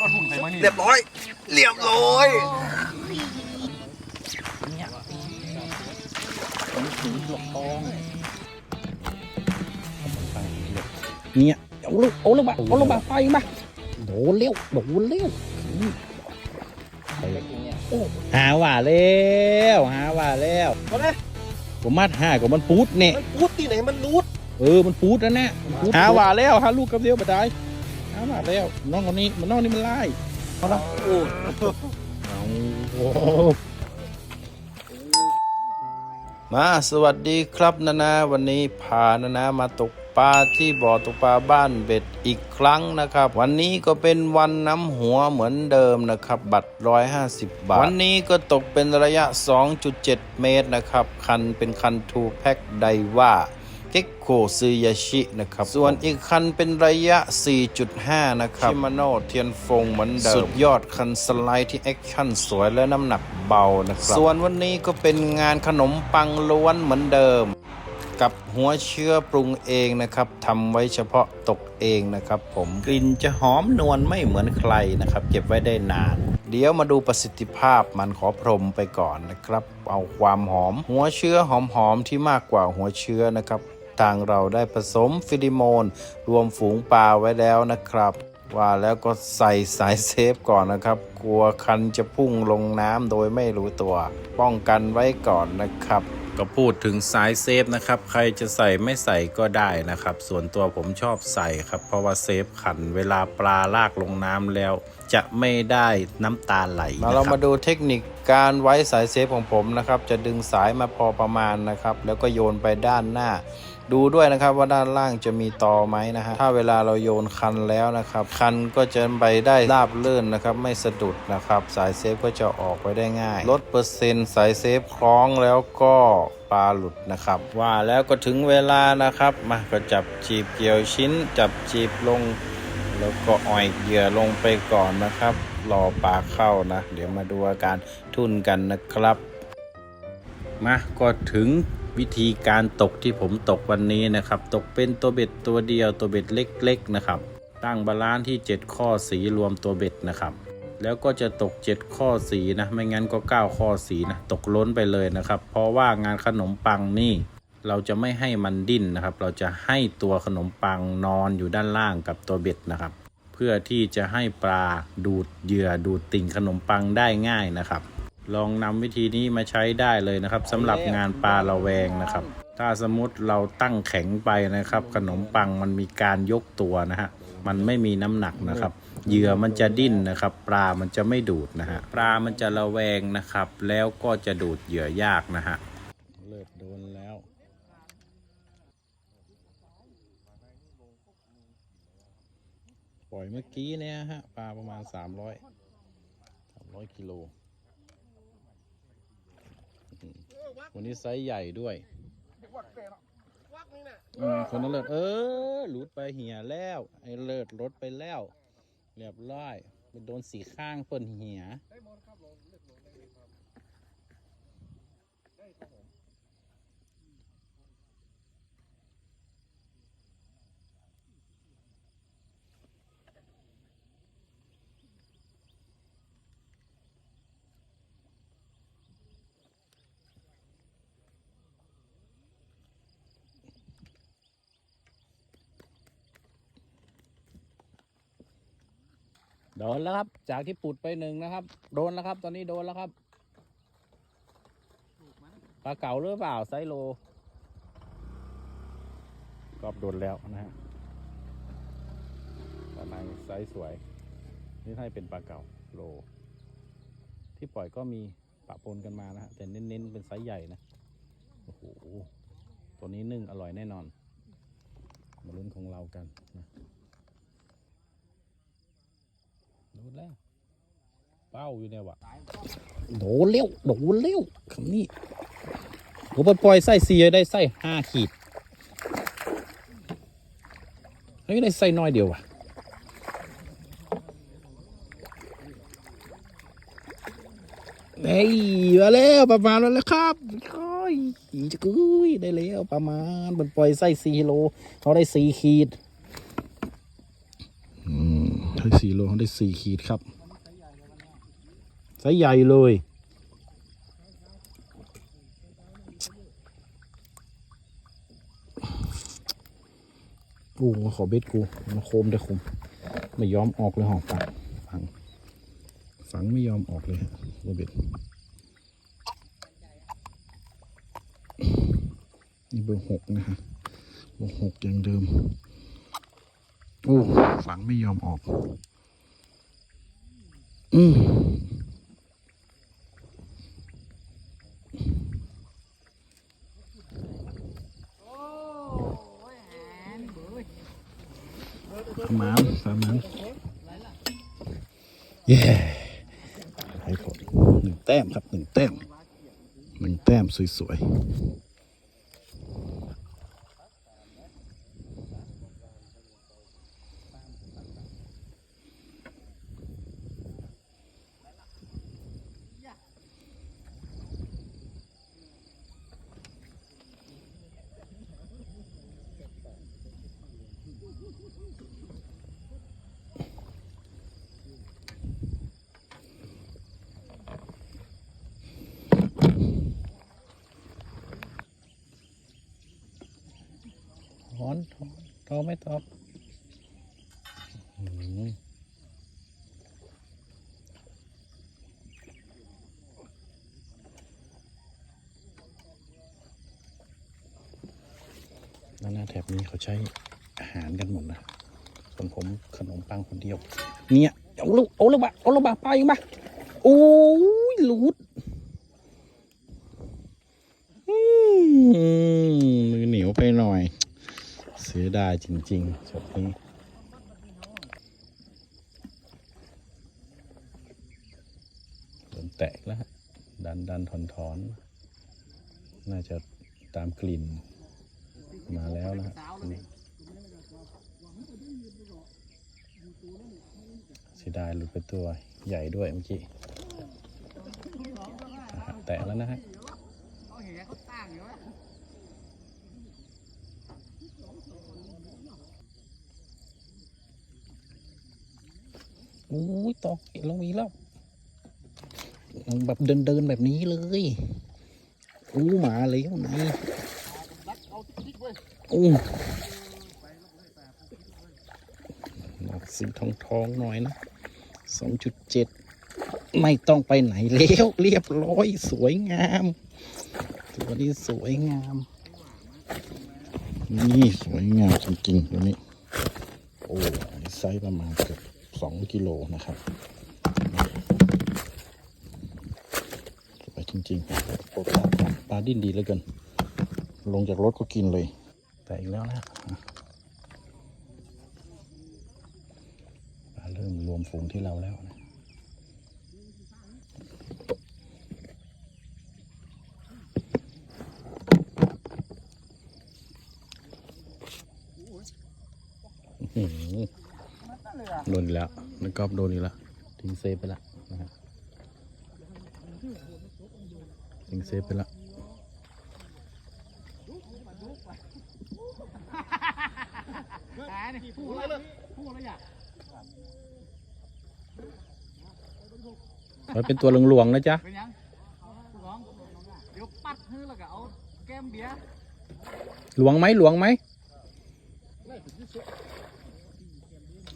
รถหุ่นใส่มานี่เรียบร้อย เรียบร้อยเนี่ยเอาลูกเอาลูกมาเอาลูกมาไปมาโดนเร็วโดนเร็วโอ้หาว่าแล้วหาว่าแล้วมาเลยผมมาหากับมันปูดเนี่ยมันพูดที่ไหนมันรูดเออมันปูดนะเนี่ยหาว่าแล้วหาลูกกับเดียวมาได้หาว่าแล้วน้องคนนี้มันน้องนี่มันไล่เอาละโอ้โอ้มาสวัสดีครับนานาวันนี้พานานามาตกปลาที่บ่อตกปลาบ้านเบ็ดอีกครั้งนะครับ วันนี้ก็เป็นวันน้ำหัวเหมือนเดิมนะครับ บัตร 150 บาท วันนี้ก็ตกเป็นระยะ 2.7 เมตรนะครับ คันเป็นคันทูแพ็กไดว่า เก็กโคซึยาชินะครับ ส่วนอีกคันเป็นระยะ 4.5 นะครับชิมาโนเทียนฟงเหมือนเดิม สุดยอดคันสไลด์ที่แอคชั่นสวยและน้ำหนักเบานะครับ ส่วนวันนี้ก็เป็นงานขนมปังล้วนเหมือนเดิม กับหัวเชื้อปรุงเองนะครับทำไว้เฉพาะตกเองนะครับผมกลิ่นจะหอมนวลไม่เหมือนใครนะครับ เก็บไว้ได้นานเดี๋ยวมาดูประสิทธิภาพมันขอพรมไปก่อนนะครับ เอาความหอม หัวเชื้อหอมๆที่มากกว่าหัวเชื้อนะครับ ทางเราได้ผสมฟิลิโมน รวมฝูงปลาไว้แล้วนะครับว่าแล้วก็ใส่สายเซฟก่อนนะครับ กลัวคันจะพุ่งลงน้ำโดยไม่รู้ตัว ป้องกันไว้ก่อนนะครับ ก็พูดถึงสายเซฟนะครับ ใครจะใส่ไม่ใส่ก็ได้นะครับ ส่วนตัวผมชอบใส่ครับ เพราะว่าเซฟขันเวลาปลาลากลงน้ำแล้ว จะไม่ได้น้ำตาไหลมาเรามาดูเทคนิคการไว้สายเซฟของผมนะครับ จะดึงสายมาพอประมาณนะครับ แล้วก็โยนไปด้านหน้า ดูด้วยนะครับว่าด้านล่างจะมีตอไหมนะฮะถ้าเวลาเราโยนคันแล้วนะครับ คันก็จะไปได้ราบเลื่นนะครับ ไม่สะดุดนะครับ สายเซฟก็จะออกไปได้ง่าย ลดเปอร์เซ็นต์สายเซฟคล้องแล้วก็ปลาหลุดนะครับ ว่าแล้วก็ถึงเวลานะครับมาก็จับจีบเกี่ยวชิ้น จับจีบลง แล้วก็อ่อยเหยื่อลงไปก่อนนะครับ รอปลาเข้านะ เดี๋ยวมาดูอาการทุ่นกันนะครับ มาก็ถึง วิธีการตกที่ผมตกวันนี้นะครับ ตกเป็นตัวเบ็ดตัวเดียวตัวเบ็ดเล็กๆนะครับ ตั้งบาลานซ์ที่ 7 ข้อสีรวมตัวเบ็ดนะครับ แล้วก็จะตก 7 ข้อสีนะ ไม่งั้นก็ 9 ข้อสีนะ ตกล้นไปเลยนะครับ เพราะว่างานขนมปังนี่ เราจะไม่ให้มันดิ้นนะครับ เราจะให้ตัวขนมปังนอนอยู่ด้านล่างกับตัวเบ็ดนะครับ เพื่อที่จะให้ปลาดูดเหยื่อดูดติ่งขนมปังได้ง่ายนะครับ ลองนำวิธีนี้มาใช้ได้เลยนะครับสำหรับงานปลาระแวงนะครับ ถ้าสมมติเราตั้งแข็งไปนะครับ ขนมปังมันมีการยกตัวนะฮะมันไม่มีน้ำหนักนะครับเหยื่อมันจะดิ้นนะครับ ปลามันจะไม่ดูดนะฮะปลามันจะระแวงนะครับ แล้วก็จะดูดเหยื่อยากนะฮะเลิศโดนแล้วปล่อยเมื่อกี้เนี่ยฮะปลาประมาณ 300 300กิโล วันนี้ไซส์ใหญ่ด้วยอืมคนนั้นเลิศเออหลุดไปเหี่ยแล้ว ไอ้เลิศลดไปแล้ว เรียบร้อยไปโดนสีข้างเพิ่นเหี่ย โดนแล้วครับ จากที่ปุดไปหนึ่งนะครับ โดนแล้วครับ ตอนนี้โดนแล้วครับปลาเก๋าหรือเปล่าไซโลก็โดนแล้วนะฮะปลาในไซส์สวย นี่ให้เป็นปลาเก๋าโล ที่ปล่อยก็มีปะปนกันมานะฮะแต่เน้นๆเป็นไซส์ใหญ่นะโอ้โหตัวนี้นึ่งอร่อยแน่นอน มาลุ้นของเรากันนะ โดนแล้ว เป้าอยู่เนี่ยวะโดนเร็วโดนเร็วคำนี้ผมปปล่อยไส้เสียได้ไส้ห้าขีดเฮ้ยได้ไส้น้อยเดียววะเฮ้ยมาแล้วประมาณนั้นแล้วครับโอ้ยจะกุ้ยได้แล้วประมาณมันปล่อยไส้สี่โลเขาได้สี่ขีด ได้สี่โลเขาได้สี่ขีดครับไซส์ใหญ่เลย โอ้ขอเบ็ดกูมาโคมได้คมไม่ยอมออกเลยหอกฝังฝังฝังไม่ยอมออกเลยฮะเบ็ดนี่เบอร์หกนะฮะเบอร์หกอย่างเดิม โอ้ฝังไม่ยอมออก อืมประมาณประมาณเย้ให้ผลหนึ่งแต้มครับหนึ่งแต้มหนึ่งแต้มสวยๆ ไม่ตอบอืมนั่นนะแถบนี้เขาใช้อาหารกันหมดนะ ส่วนผมขนมปังคนเดียว เนี่ยเอาลูกเอาลูกบะเอาลูกบะไปมาโอ้ยหลุดอืมอเหนียวไปหน่อย เสียดายจริงๆช็อตนี้โดนแตกแล้วดันดันถอนถอน น่าจะตามกลิ่นมาแล้วนะเสียดายหลุดไปตัวใหญ่ด้วยเมื่อกี้แตกแล้วนะฮะ โอ้ยตอกลงอีกแล้วแบบเดินเดินๆแบบนี้เลยอู้หมาแล้วนี่อู้หนักสีทองทองหน่อยนะสองจุดเจ็ดไม่ต้องไปไหนแล้วเรียบร้อยสวยงามตัวนี้สวยงาม นี่สวยงามจริงๆตัวนี้ โอ้ไซส์ประมาณเกือบ สองกิโลนะครับสวยจริงๆโอ้ปลาปลาดิ้นดีเหลือเกิน ลงจากรถก็กินเลย แต่อีกแล้วนะปลาเริ่มรวมฝูงที่เราแล้วนะอื้อหือ โดนอีกแล้วนักกอล์ฟโดนอีกแล้วทิ้งเซฟไปแล้วนะฮะทิ้งเซฟไปแล้วมันเป็นตัวหลวงๆนะจ๊ะเป็นยังร้องเดี๋ยวปัดฮื้อแล้วก็เอาแก้มเบียร์หลวงไหมหลวงไหม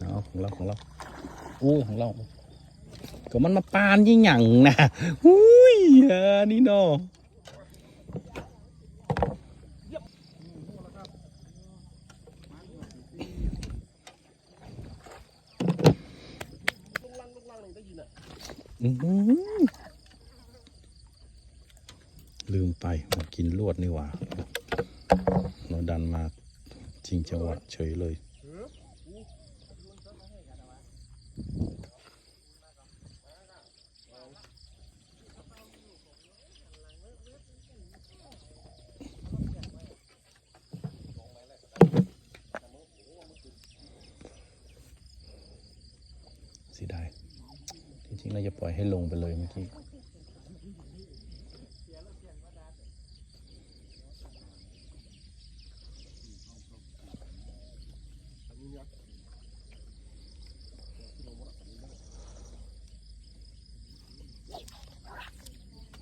เอาของเราของเราอู้ของ เราก็มันมาปานยิ่งหยั่งนะอุ้ยนี่เนาะลืมไปมากินลวดนี่หว่าเราดันมาจริงจังหวะเฉยเลย เสียดายจ ริงๆเราจะปล่อยให้ลงไปเลยเมื่อกี้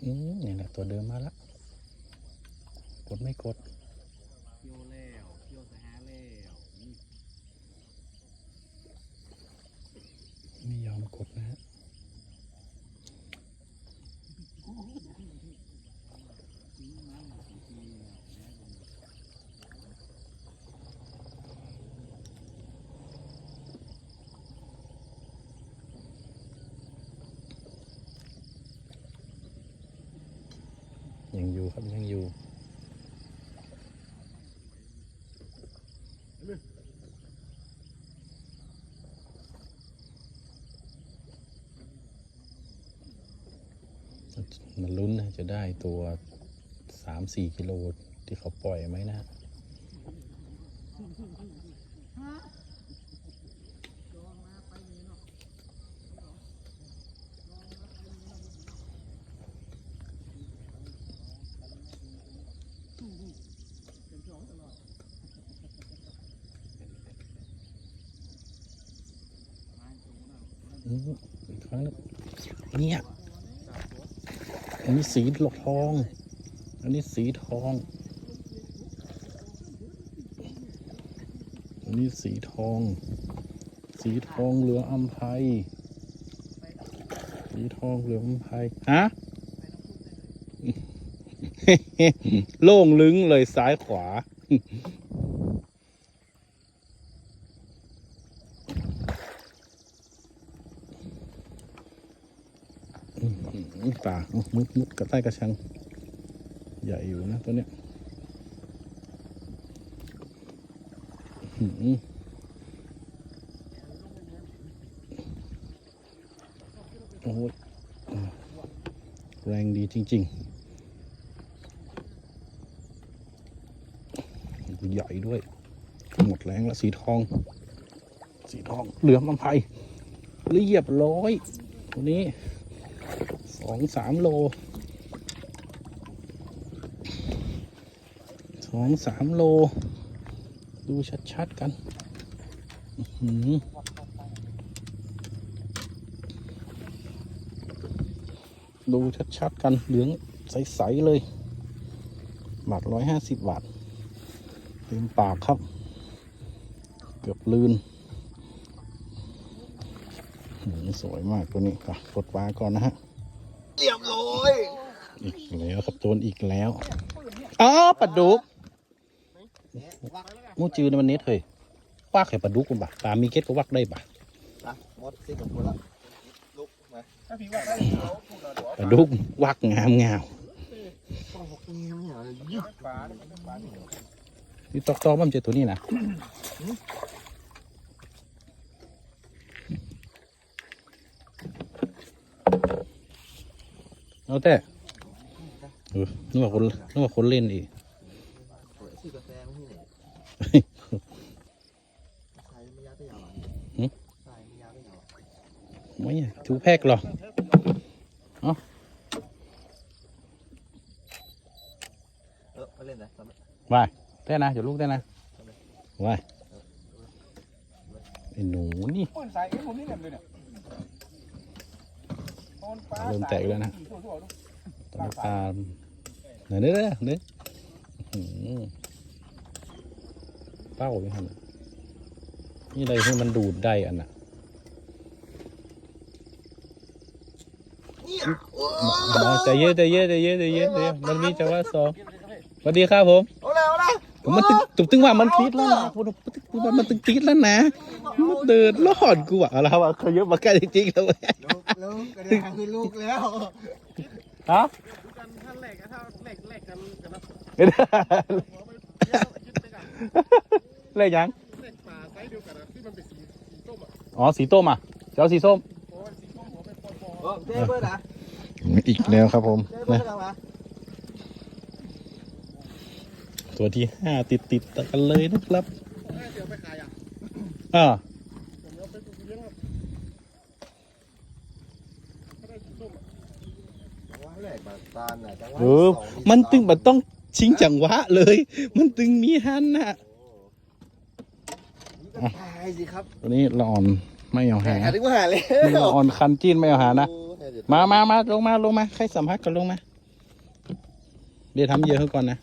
อืมนี่แหละตัวเดิมมาละกดไม่กด เคี่ยวแล้วเคี่ยวสหาแล้วนี่ ไม่ยอมกดนะฮะยังอยู่ ครับยังอยู่มันลุ้นนะจะได้ตัวสามสี่กิโลที่เขาปล่อยไหมนะ ครั้งเนี่ยอันนี้สีหลอดทอง อันนี้สีทอง อันนี้สีทอง สีทองเหลืองอัมภัย สีทองเหลืองอัมภัย ฮะ โล่งลึงเลยซ้ายขวา อืม ป่าเอามุดมุดกระใต้กระชัง ใหญ่อยู่นะตัวเนี้ยอื้อหือโอ้ยแรงดีจริง ๆ ใหญ่ด้วย หมดแรงแล้วสีทอง สีทองเหลือมอัมภัยเรียบร้อย ตัวนี้ สองสามโลสองสามโล ดูชัดๆกันหือดูชัดๆกันเหลืองใส ๆ เลย บาทร้อยห้าสิบบาทเต็มปากครับ เกือบลืนสวยมากตัวนี้อะกดปลาก่อนนะฮะ เรียบร้อย อีก แล้วครับโดนอีกแล้วอ๋อปลาดุกมูจือในมันเน็ตเฮ้ยวักให้ปลาดุกกูบ่ะปลามีเก็ตก็วักได้บ่ะมดสิกับคนละลุกมาปลาดุกวักงามงามนี่ตอกตอกมันเจอตัวนี้นะเอาแต่ นึกว่าคนนึกว่าคนเล่นอีกเปิดชื่อกาแฟไม่ใช่เนี่ยใส่ไม่ยาวก็ยาวอะใส่ไม่ยาวก็ยาวอะไม่อะถูแพกหรอเออมาเล่นนะทำไมว่ายแต่นะเดี๋ยวลูกแต่นะว่ายไอ้หนูนี่คนใส่ไอ้ผมนี่เนี่ยเลยเนี่ยตอนปลาเริ่มแตกแล้วนะทั่วๆดูตอนปลาเนื้อเนื้อเนื้ออื้อหือเป้าไม่ทันนี่อะไรให้มันดูดได้อันน่ะเนี่ยโอ้อ๋อใจเย็นใจเย็นใจเย็นใจเย็นใจเย็นมันมีจังหวะสองสวัสดีครับผมเอาแล้วเอาแล้วมันตึงตึงตึงว่ามันติดแล้วนะผมตึงว่ามันตึงติดแล้วนะมันเดินรอดกูอะอะไรวะเขาเยอะมาใกล้จริงๆแล้วเว้ยลูกลูกกระเด็นคือลูกแล้วฮะ กันท่านแหลกถ้าแหลกแหลกกันกันนะอะไรยังแหลกปลาไซส์เดียวกันนะที่มันเป็นสีสีส้มอะอ๋อสีส้มอะเจ้าสีส้มโอ้ยสีส้มหัวเป็นปอปอโอ้เจ๊เบิร์ดอะอีกแล้วครับผมเจ๊เบิร์นะดเอามาตัวที่ห้าติดติดๆกันเลยนะครับเดี๋ยวไปขายอะอ่า ผมเอาไปปลูกเลี้ยงครับถ้าได้สีส้มอะ ว่าแหลกบาตานน่ะจังหวะเออ สองมันตึงมันต้องชิงจังหวะเลย มันตึงมีฮันน่ะโอ้นี่ก็ตายสิครับตัวนี้ละอ่อนไม่เอาหาหาถึงว่าหาเลยนี่ละอ่อนคันจีนไม่เอาหานะโอ้แหเดี๋ยวมามามาลงมาลงมาใครสัมภาษณ์กันลงมาเบียร์ทำเยอะให้ก่อนนะ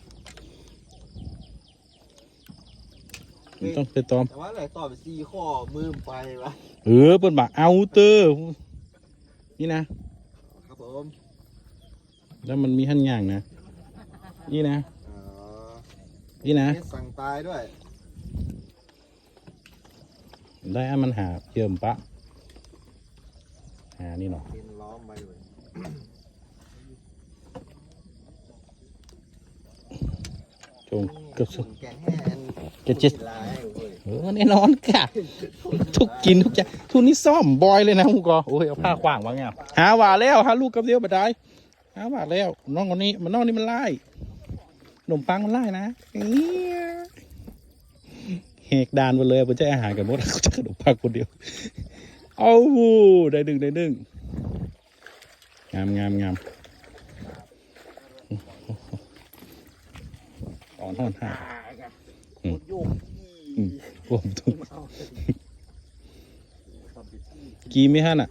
มันต้องไปตอม แต่ว่าอะไรต่อไปซีข้อมือมไปวะเออเปิดบาเอาเตอร์นี่นะ ครับผม แล้วมันมีหั่นย่างนะ นี่นะ อ๋อนี่นะ นี่สั่งตายด้วย ได้อันมันหาเยิมปะ หา นี่เนาะ กินล้อมไปเลยจงเกือบสุดแกงแห้งแกะเจ็ด ลายเว้ยเออแน่นอนค่ะ ทุกกินทุกอย่างทุกนี้ซ่อมบอยเลยนะคุณกอโอ้ยเอาผ้าขวางวางเงี้ยหาว่าแล้วหาลูกกับเดียวบัดได้ หาว่าแล้วน้องคนนี้มันน้องนี่มันไล่ขนมปังมันไล่นะเหกดานไปเลยผมจะอาหารกันหมดเขาจะขนมปังคนเดียว เอาได้ดึงได้ดึงงามงามงามอ่อนท่อนห้าโคตรโยกอืมผมถูกกีไม่ฮั่นอะ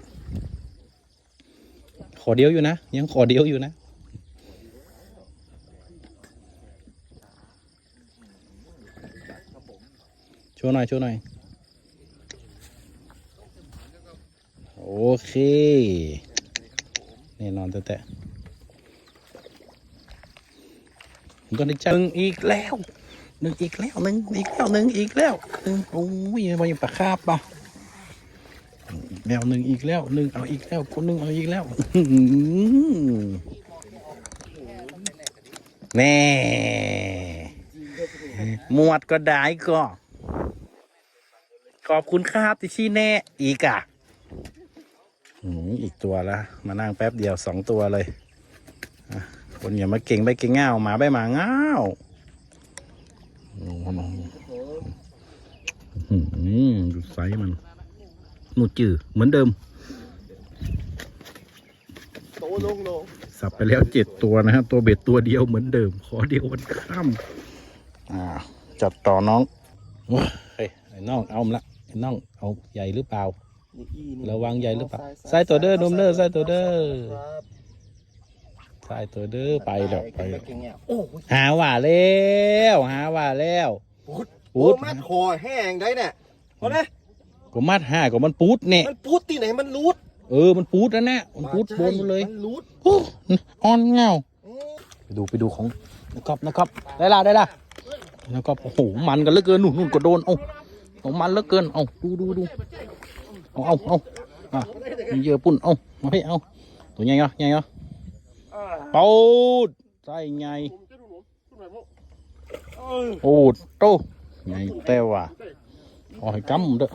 ขอเดียวอยู่นะ ยังขอเดียวอยู่นะโชว์หน่อยโชว์หน่อย โอเคแน่นอนแต่แต่ก็ได้จังอีกแล้วหนึ่งอีกแล้วหนึ่งอีกแล้วหนึ่งอีกแล้วหนึ่งโอ้ยมันยังปาคาบป่ะ แล้วหนึ่งอีกแล้วหนึ่งเอาอีกแล้วคนหนึ่งเอาอีกแล้วแน่หมวดก็ได้ก็ ขอบคุณครับที่ชี้แน่อีกอะอีกตัวละมานั่งแป๊บเดียวสองตัวเลยคนอย่ามาเก่งไปเก่งเง่าหมาไปหมาเง่าอืมดูไซส์มัน หนูจืดเหมือนเดิม โตลงลงสับไปแล้วเจ็ดตัวนะครับตัวเบ็ดตัวเดียวเหมือนเดิม ขอเดียวมันข้ามอ่า จัดต่อน้องว้าเฮ้ยไอ้น้องเอามาละไอ้น้องเอาใหญ่หรือเปล่า นี่อีนี่ระวังใหญ่หรือเปล่าใส่ตัวเด้อนุ่มเด้อใส่ตัวเด้อ ครับใส่ตัวเด้อไปแล้วไปแล้วเก่งเนี่ยโอ้โหหาว่าแล้ว หาว่าแล้วปูดปูโอ้ดมาคอแห้งได้เนี่ยพอนะ ก็มัดห้าก็มันปูดเนี่ยมันปูดที่ไหนมันรูดเออมันปูดแล้วนะมันปูดบนหมดเลยมันรูดโอ้อ่อนเงาอืมไปดูไปดูของนะครับนะครับได้ละได้ละนะครับโอ้โหมันกันเหลือเกินนู่นนู่นก็โดนเอาเอามันเหลือเกินเอาดูดูดูเอาเอาเอาอะมีเยอะปุ่นเอามาให้เอาตัวใหญ่เหรอใหญ่เหรอปูดใส่ใหญ่โอ้โตใหญ่แต่ว่า เอาให้กำเด้อ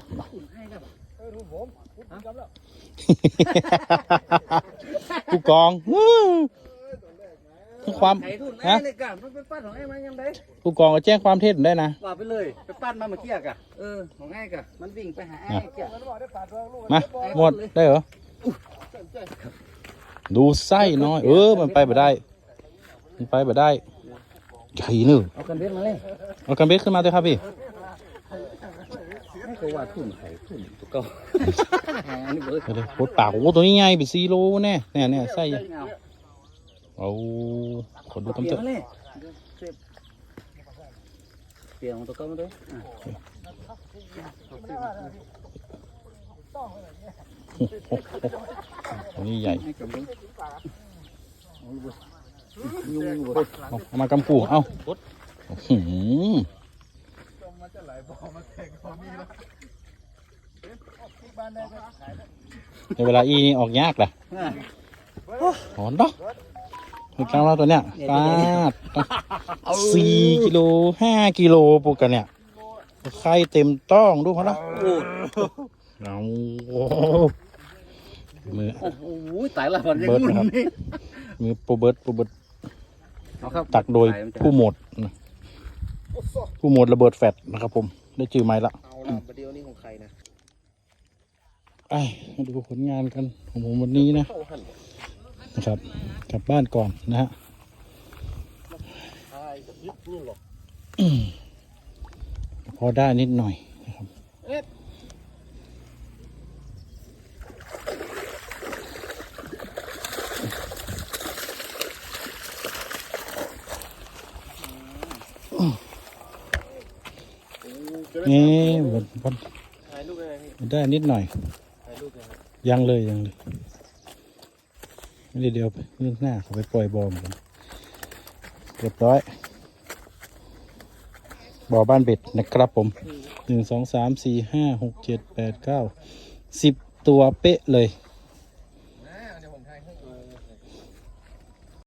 ผู้กองวู้ความไอ้ทุนฮะไอ้เลยกันมันไปปั้นของไอ้มันยังไงผู้กองก็แจ้งความเท็จได้นะว่าไปเลยไปปั้นมาเมื่อกี้กะเออของไอ้กะมันวิ่งไปหาไอ้กะมาหมดได้เหรอดูไส้น้อย เออ มันไปไม่ได้ มันไปไม่ได้ใหญ่นึงเอากันเบ็ดมาเลยเอากันเบสขึ้นมาด้วยครับพี่ให้ ก็ว่าทุนไข่ทุนตัวเก่าอันนี้เบิร์ดเดี๋ยวปวดปากโอ้ตัวนี้ใหญ่ไปซีโลแน่เนี่ยเนี่ยไส้เอาขอดูเปลี่กำเตนอะมาเลยเปลี่ยนของตัวเก่ามาด้วยอะตัวนี้ใหญ่ให้กับเบิ้งยุ่งเบิดเอาเอามากำกูเอาหืม ในเวลาอีนี่ออกยากแหละอะหอนดอกคือกลางเราตัวเนี้ยปลาดสี่กิโลห้ากิโลปกกันเนี่ยไข่เต็มต้องดูเขาละโอ้เอาโอ้มือโอ้โหตายละมันยังเบิร์ดงุ่นะครับนนี่มือโปรเบิร์ตโปรเบิร์ตเอาครับตักโดยตามันจะผู้หมวดนะผู้หมวดระเบิดแฟดนะครับผม ได้จือไม้ละเอาละประเดี๋ยวนี้ของใครนะ ไปดูผลงานกันของผมวันนี้นะนะครับ กลับบ้านก่อนนะฮะพอได้นิดหน่อยนะครับนี่วันวันได้นิดหน่อย ยังเลยยังเลยไม่เดี๋ยวเรื่องหน้าเขาไปปล่อยบอมเรียบร้อย บ่อบ้านเบ็ดนะครับผมหนึ่งสองสามสี่ห้าหกเจ็ดแปดเก้าสิบตัวเป๊ะเลย